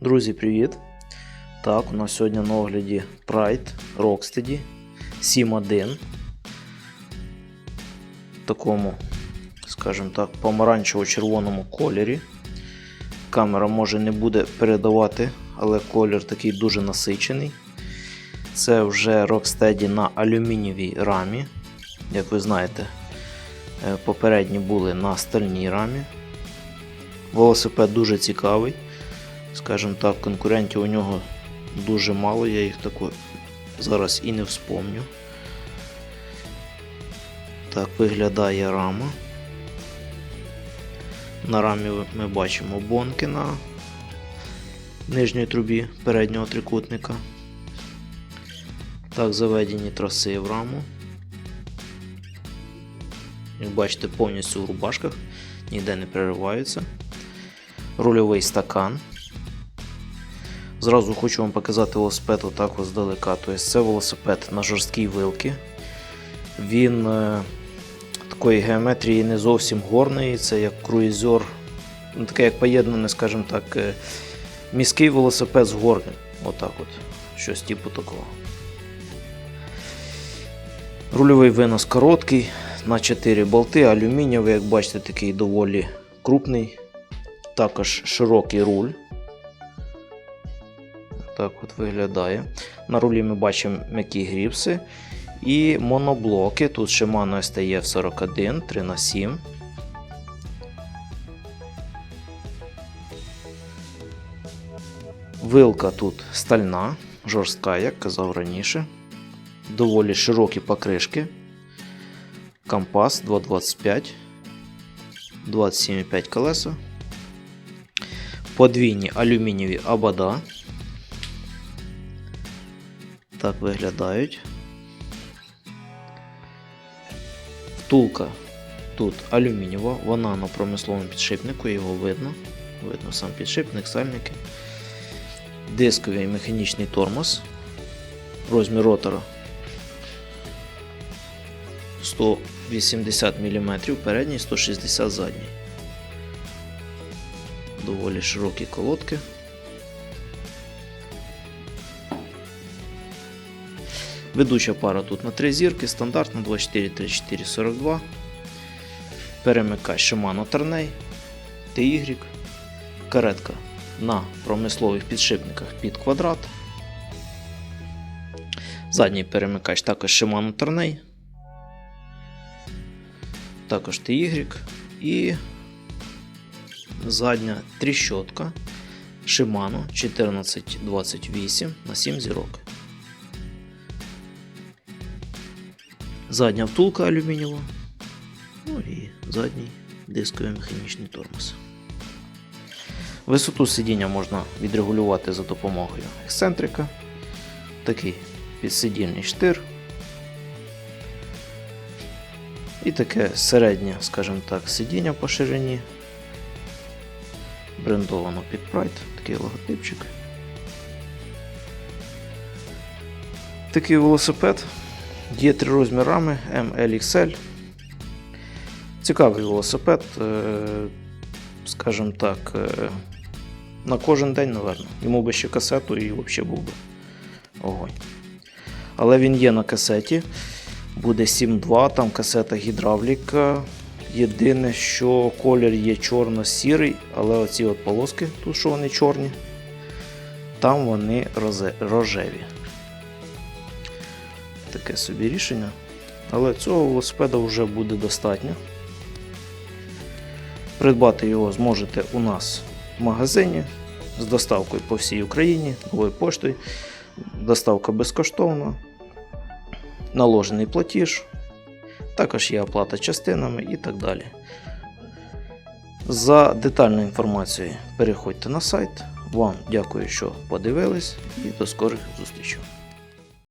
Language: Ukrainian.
Друзі, привіт! Так, у нас сьогодні на огляді Pride Rocksteady 7.1. В такому, скажімо так, помаранчево-червоному кольорі. Камера може не буде передавати, але колір такий дуже насичений. Це вже Rocksteady на алюмінієвій рамі. Як ви знаєте, е, попередні були на стальній рамі. Велосипед дуже цікавий. Скажімо так, конкурентів у нього дуже мало, я їх тако зараз і не вспомню. Так виглядає рама. На рамі ми бачимо бонки на нижній трубі переднього трикутника. Так, заведені траси в раму. Як бачите, повністю в рубашках, ніде не перериваються. Рульовий стакан. Зразу хочу вам показати велосипед отак ось здалека. Тобто це велосипед на жорсткій вилки. Він е, такої геометрії не зовсім горний, це як круїзер, ну, таке як поєднане, скажімо так, е, міський велосипед з горним. Отак от. Щось типу такого. Рульовий винос короткий, на 4 болти, алюмінієвий, як бачите, такий доволі крупний. Також широкий руль. Так от виглядає. На рулі ми бачимо м'які гріпси і моноблоки. Тут Shimano STF 41 3х7. Вилка тут стальна, жорстка, як казав раніше. Доволі широкі покришки. Компас 225, 27,5 колеса. Подвійні алюмінієві абада. Так виглядають. Втулка тут алюмінієва, вона на промисловому підшипнику, його видно. Видно сам підшипник, сальники. Дисковий механічний тормоз. Розмір ротора 180 мм, передній 160 задній. Доволі широкі колодки. Ведуча пара тут на 3 зірки, стандартна 24 34 42. Перемикач Shimano Tarnay, TY, каретка на промислових підшипниках під квадрат. Задній перемикач також Shimano Tarnay, також TY і задня тріщотка Shimano 1428 на 7 зірок. Задня втулка алюмінієва. Ну і задній дисковий механічний тормоз. Висоту сидіння можна відрегулювати за допомогою ексцентрика. Такий підсидільний штир. І таке середнє, скажімо так, сидіння по ширині. Брендовано під Pride, такий логотипчик. Такий велосипед. Є три розміри рами MLXL. Цікавий велосипед, е, скажімо так, е, на кожен день, напевно. Йому би ще касету і взагалі був би огонь. Але він є на касеті. Буде 7.2, там касета гідравліка. Єдине, що колір є чорно-сірий, але оці от полоски, тут що вони чорні, там вони рожеві таке собі рішення. Але цього велосипеда вже буде достатньо. Придбати його зможете у нас в магазині з доставкою по всій Україні, новою поштою. Доставка безкоштовна, наложений платіж, також є оплата частинами і так далі. За детальною інформацією переходьте на сайт. Вам дякую, що подивились, і до скорих зустрічей.